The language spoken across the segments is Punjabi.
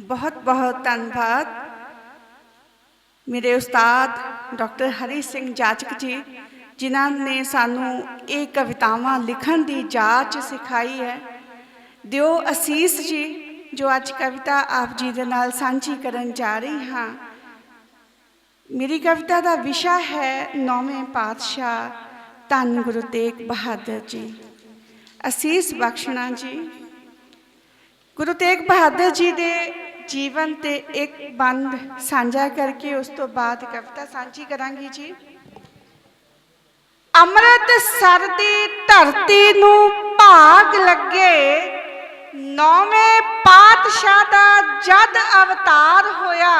ਬਹੁਤ ਬਹੁਤ ਧੰਨਵਾਦ ਮੇਰੇ ਉਸਤਾਦ ਡਾਕਟਰ ਹਰੀ ਸਿੰਘ ਜਾਚਕ ਜੀ ਜਿਨ੍ਹਾਂ ਨੇ ਸਾਨੂੰ ਇਹ ਕਵਿਤਾਵਾਂ ਲਿਖਣ ਦੀ ਜਾਚ ਸਿਖਾਈ ਹੈ ਦਿਓ ਅਸੀਸ ਜੀ ਜੋ ਅੱਜ ਕਵਿਤਾ ਆਪ ਜੀ ਦੇ ਨਾਲ ਸਾਂਝੀ ਕਰਨ ਜਾ ਰਹੀ ਹਾਂ ਮੇਰੀ ਕਵਿਤਾ ਦਾ ਵਿਸ਼ਾ ਹੈ ਨੌਵੇਂ ਪਾਤਸ਼ਾਹ ਧੰਨ ਗੁਰੂ ਤੇਗ ਬਹਾਦਰ ਜੀ ਅਸੀਸ ਬਖਸ਼ਣਾ ਜੀ ਗੁਰੂ ਤੇਗ ਬਹਾਦਰ ਜੀ ਦੇ ਜੀਵਨ ਤੇ ਇੱਕ ਬੰਦ ਸਾਂਝਾ ਕਰਕੇ ਉਸ ਤੋਂ ਬਾਅਦ ਕਵਿਤਾ ਸਾਂਝੀ ਕਰਾਂਗੀ ਜੀ। ਅੰਮ੍ਰਿਤ ਸਰ ਦੀ ਧਰਤੀ ਨੂੰ ਭਾਗ ਲੱਗੇ ਨੌਵੇਂ ਪਾਤਸ਼ਾਹ ਦਾ ਜਦ ਅਵਤਾਰ ਹੋਇਆ,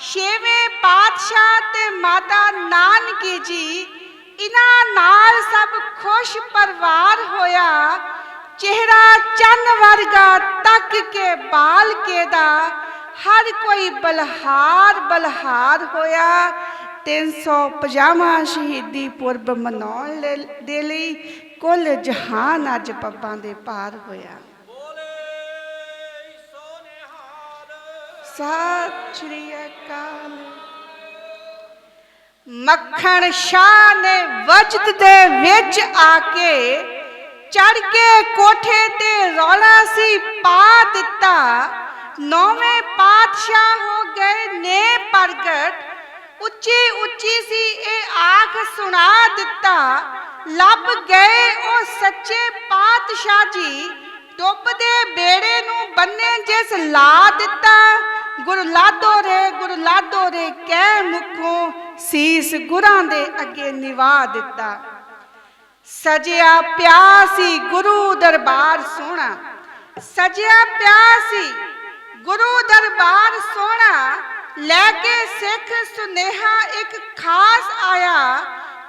ਛੇਵੇਂ ਪਾਤਸ਼ਾਹ ਤੇ ਮਾਤਾ ਨਾਨਕੀ ਜੀ ਇਹਨਾਂ ਨਾਲ ਸਭ ਖੁਸ਼ ਪਰਿਵਾਰ ਹੋਇਆ। ਚਿਹਰਾ ਚੰਨ ਵਰਗਾ ਤੱਕ ਕੇ ਬਾਲ ਕੇ ਦਾ ਹਰ ਕੋਈ ਬਲਹਾਰ ਬਲਹਾਰ ਹੋਇਆ। 350ਵਾਂ ਸ਼ਹੀਦੀ ਪੁਰਬ ਮਨਾਉਣ ਦੇ ਲਈ ਕੁੱਲ ਜਹਾਨ ਅੱਜ ਪੱਬਾਂ ਦੇ ਪਾਰ ਹੋਇਆ। ਸਤਿ ਸ਼੍ਰੀ ਅਕਾਲ। ਮੱਖਣ ਸ਼ਾਹ ਨੇ ਵਜਦ ਦੇ ਵਿੱਚ ਆ ਕੇ ਚੜ ਕੇ ਕੋਠੇ ਤੇ ਰੌਲਾ ਸੀ, ਪਾ ਦਿੱਤਾ। ਨੌਵੇਂ ਪਾਤਸ਼ਾਹ ਹੋ ਗਏ ਨੇ ਪ੍ਰਗਟ। ਉੱਚੀ ਉੱਚੀ ਸੀ ਇਹ ਆਖ ਸੁਣਾ ਦਿੱਤਾ। ਲੱਭ ਗਏ ਉਹ ਸੱਚੇ ਪਾਤਸ਼ਾਹ ਜੀ। ਡੁੱਬਦੇ ਬੇੜੇ ਨੂੰ ਬੰਨੇ ਜਿਸ ਲਾ ਦਿੱਤਾ। ਗੁਰ ਲਾਦੋ ਰੇ, ਗੁਰ ਲਾਦੋ ਰੇ, ਕਹਿ ਮੁਖੋਂ ਸੀਸ ਗੁਰਾਂ ਦੇ ਅੱਗੇ ਨਿਵਾ ਦਿੱਤਾ। ਸਜਿਆ ਪਿਆ ਸੀ ਗੁਰੂ ਦਰਬਾਰ ਸੋਹਣਾ। ਸਜਿਆ ਪਿਆ ਸੀ ਗੁਰੂ ਦਰਬਾਰ ਸੋਹਣਾ। ਲੈ ਕੇ ਸਿੱਖ ਸੁਨੇਹਾ ਇੱਕ ਖਾਸ ਆਇਆ।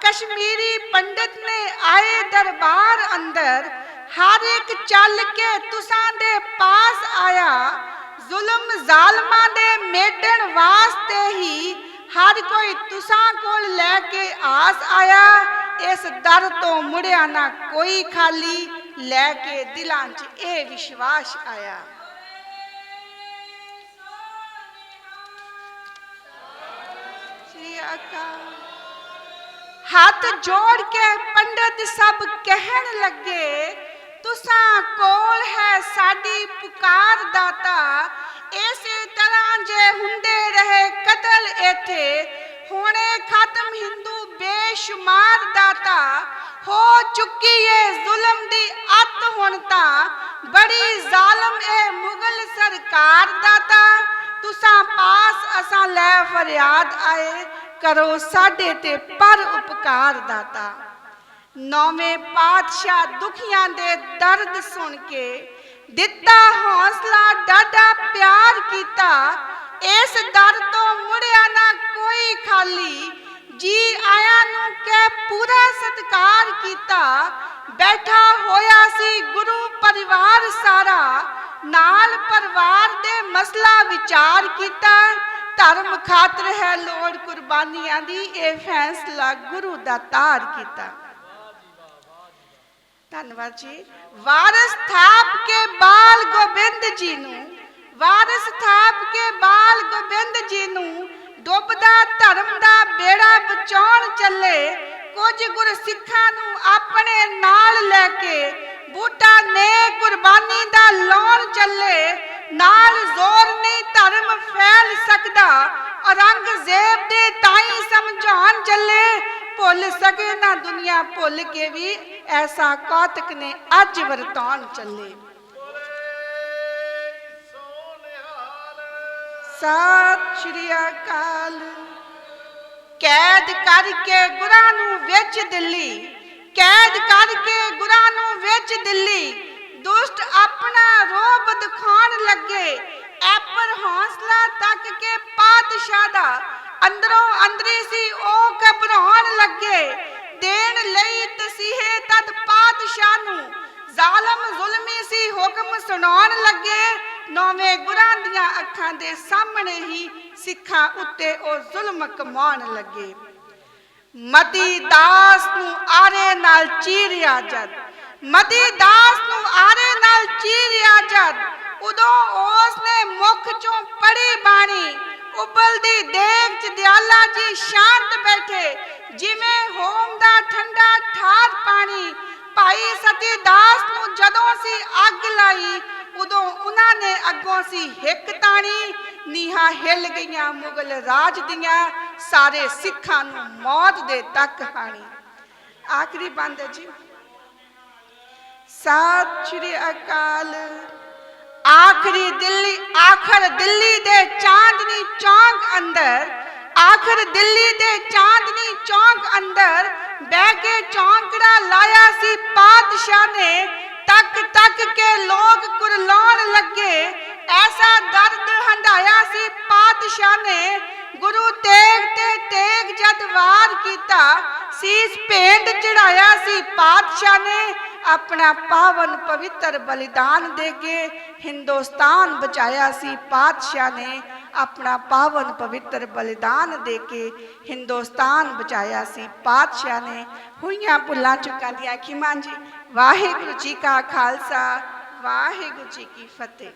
ਕਸ਼ਮੀਰੀ ਪੰਡਤ ਨੇ ਆਏ ਦਰਬਾਰ ਅੰਦਰ। ਹਰ ਇੱਕ ਚੱਲ ਕੇ ਤੁਸਾਂ ਦੇ ਪਾਸ ਆਇਆ। ਜ਼ੁਲਮ ਜ਼ਾਲਮਾਂ ਦੇ ਮੇਟਣ ਵਾਸਤੇ ਹੀ ਹਰ ਕੋਈ ਤੁਸਾਂ ਕੋਲ ਲੈ ਕੇ ਆਸ ਆਇਆ। ਇਸ ਦਰ ਤੋਂ ਮੁੜਿਆ ਨਾ ਕੋਈ ਖਾਲੀ ਲੈ ਕੇ ਦਿਲਾਂ 'ਚ ਇਹ ਵਿਸ਼ਵਾਸ ਆਇਆ। ਸ੍ਰੀ ਅਕਾਲ। ਹੱਥ ਜੋੜ ਕੇ ਪੰਡਤ ਸਭ ਕਹਿਣ ਲੱਗੇ, ਤੁਸਾਂ ਕੋਲ ਹੈ ਸਾਡੀ ਪੁਕਾਰ ਦਾਤਾ, ਇਸੇ ਤਰ੍ਹਾਂ ਜੇ ਹੁੰਦੇ ਰਹੇ ਕਤਲ ਇਥੇ ਹੁਣੇ ਖਤਮ ਹਿੰਦੂ ਬੇਸ਼ੁਮਾਰ ਦਾਤਾ ਹੋ ਚੁੱਕੀ ਏ ਜ਼ੁਲਮ ਦੀ ਅੱਤ ਹੁਣ ਤਾਂ। ਬੜੀ ਜ਼ਾਲਮ ਏ ਮੁਗਲ ਸਰਕਾਰ ਦਾਤਾ ਤੁਸਾਂ ਪਾਸ ਅਸਾਂ ਲੈ ਫਰਿਆਦ ਆਏ, ਕਰੋ ਸਾਡੇ ਤੇ ਪਰ ਉਪਕਾਰ ਦਾਤਾ ਨੌਵੇਂ ਪਾਤਸ਼ਾਹ ਦੁਖੀਆਂ ਦੇ ਦਰਦ ਸੁਣ ਕੇ ਦਿੱਤਾ ਹੌਸਲਾ ਡਾਡਾ ਪਿਆਰ ਕੀਤਾ। ਇਸ ਦਰ ਤੋਂ ਮੁੜਿਆ ਨਾ ਕੋਈ ਖਾਲੀ। ਜੀ ਆਇਆਂ ਨੂੰ ਕਹਿ ਪੂਰਾ ਸਤਕਾਰ ਕੀਤਾ। ਬੈਠਾ ਹੋਇਆ ਸੀ ਗੁਰੂ ਪਰਿਵਾਰ ਸਾਰਾ। ਨਾਲ ਪਰਿਵਾਰ ਦੇ ਮਸਲਾ ਵਿਚਾਰ ਕੀਤਾ। ਧਰਮ ਖਾਤਰ ਹੈ ਲੋੜ ਕੁਰਬਾਨੀਆਂ ਦੀ। ਇਹ ਫੈਸਲਾ ਗੁਰੂ ਦਾ ਤਾਰ ਕੀਤਾ। ਧੰਨਵਾਦ ਜੀ। ਵਾਰਸ ਥਾਪ ਕੇ ਬਾਲ ਗੋਬਿੰਦ ਜੀ ਨੂੰ। ਵਾਰਸ ਥਾਪ ਕੇ ਬਾਲ ਗੋਬਿੰਦ ਜੀ ਨੂੰ ਡੁੱਬਦਾ ਧਰਮ ਦਾ ਬੇੜਾ ਬਚਾਉਣ ਚੱਲੇ, ਕੁਝ ਗੁਰ ਸਿੱਖਾਂ ਨੂੰ ਆਪਣੇ ਨਾਲ ਲੈ ਕੇ, ਬੂਟਾ ਨੇ ਕੁਰਬਾਨੀ ਦਾ ਲਾਉਣ ਚੱਲੇ। ਨਾਲ ਜ਼ੋਰ ਨਹੀਂ ਧਰਮ ਫੈਲ ਸਕਦਾ ਔਰੰਗਜ਼ੇਬ ਦੇ ਤਾਈ ਸਮਝਾਉਣ ਚੱਲੇ। ਭੁੱਲ ਸਕੇ ਨਾ ਦੁਨੀਆ, ਭੁੱਲ ਕੇ ਵੀ ਐਸਾ ਕੌਤਕ ਨੇ ਅੱਜ ਵਰਤਾਉਣ ਚੱਲੇ। ਸਤਿ ਸ਼੍ਰੀ ਅਕਾਲ। ਕੈਦ ਕਰਕੇ ਗੁਰਾਂ ਨੂੰ ਵਿੱਚ ਦਿੱਲੀ, ਕੈਦ ਕਰਕੇ ਗੁਰਾਂ ਨੂੰ ਵਿੱਚ ਦਿੱਲੀ। ਦੁਸ਼ਟ ਆਪਣਾ ਰੋਬ ਦਿਖਾਉਣ ਲੱਗੇ ਐਪਰ ਹੌਸਲਾ ਤੱਕ ਕੇ ਪਾਤਸ਼ਾਹ ਦਾ। ਅੰਦਰੋਂ ਅੰਦਰੀ ਸੀ, ਉਹ ਘਬਰਾਉਣ ਲੱਗੇ। ਦੇਣ ਲਈ ਤਸੀਹੇ ਤਦ ਪਾਤਸ਼ਾਹ ਨੂੰ। ਜ਼ਾਲਮ ਜ਼ੁਲਮੀ ਸੀ, ਹੁਕਮ ਸੁਣਾਉਣ ਲੱਗੇ। ਨੌਵੇਂ ਗੁਰਾਂ ਦੀਆਂ ਅੱਖਾਂ ਦੇ ਸਾਹਮਣੇ ਹੀ ਸਿੱਖਾਂ ਉੱਤੇ ਉਹ ਜ਼ੁਲਮ ਕਮਾਉਣ ਲੱਗੇ। ਮਤੀ ਦਾਸ ਨੂੰ ਆਰੇ ਨਾਲ ਚੀਰਿਆ ਜਦ, ਮਤੀ ਦਾਸ ਨੂੰ ਆਰੇ ਨਾਲ ਚੀਰਿਆ ਜਦ, ਉਦੋਂ ਉਸ ਨੇ ਮੁਖ ਪਾਣੀ ਉਬਲਦੀ ਦੇਗ ਚ ਦਿਆਲਾ ਜੀ ਸ਼ਾਂਤ ਬੈਠੇ, ਜਿਵੇਂ ਹੋਮ ਦਾ ਠੰਡਾ ਠਾਰ ਪਾਣੀ, ਭਾਈ ਸਤੀ ਦਾਸ ਨੂੰ ਜਦੋਂ ਸੀ ਅੱਗ ਲਾਈ ਉਦੋਂ ਉਹਨਾਂ ਨੇ ਅੱਗੋਂ ਸੀ ਹਿੱਕ ਤਾਣੀ ਨੀਹਾਂ ਹਿੱਲ ਗਈਆਂ, ਮੁਗਲ ਰਾਜ ਦੀਆਂ ਸਾਰੇ ਸਿੱਖਾਂ ਨੂੰ ਮੌਤ ਦੇ ਤੱਕ ਹਾਣੀ। ਆਖਰੀ ਬੰਦ ਹੈ ਜੀ। ਸਤਿ ਸ਼੍ਰੀ ਅਕਾਲ। ਆਖਰੀ ਦਿੱਲੀ, ਆਖਰ ਦਿੱਲੀ ਦੇ ਚਾਂਦਨੀ ਚੌਂਕ ਅੰਦਰ, ਆਖਰ ਦਿੱਲੀ ਦੇ ਚਾਂਦਨੀ ਚੌਂਕ ਅੰਦਰ ਬਹਿ ਕੇ ਚੌਂਕੜਾ ਲਾਇਆ ਸੀ। ਪਾਤਸ਼ਾਹ ਨੇ ਤੱਕ ਤੱਕ ਕੇ ਲੋਕ ਕੁਰਲਾਉਣ ਲੱਗੇ ਐਸਾ ਦਰਦ ਹੰਡਾਇਆ ਸੀ ਪਾਤਸ਼ਾਹ ਨੇ ਗੁਰੂ ਤੇਗ ਤੇ ਤੇਗ ਜਦ ਵਾਰ ਕੀਤਾ, ਸੀਸ ਭੇਂਟ ਚੜਾਇਆ ਸੀ, ਪਾਤਸ਼ਾਹ ਨੇ ਆਪਣਾ ਪਾਵਨ ਪਵਿੱਤਰ ਬਲੀਦਾਨ ਦੇ ਕੇ ਹਿੰਦੁਸਤਾਨ ਬਚਾਇਆ ਸੀ। ਪਾਤਸ਼ਾਹ ਨੇ ਆਪਣਾ ਪਾਵਨ ਪਵਿੱਤਰ ਬਲੀਦਾਨ ਦੇ ਕੇ ਹਿੰਦੁਸਤਾਨ ਬਚਾਇਆ ਸੀ। ਪਾਤਸ਼ਾਹ ਨੇ ਹੋਈਆਂ ਭੁੱਲਾਂ ਚੁੱਕਾਂ ਦੀਆਂ ਖਿਮਾਂ ਜੀ ਵਾਹਿਗੁਰੂ ਜੀ ਕਾ ਖਾਲਸਾ, ਵਾਹਿਗੁਰੂ ਜੀ ਕੀ ਫਤਿਹ।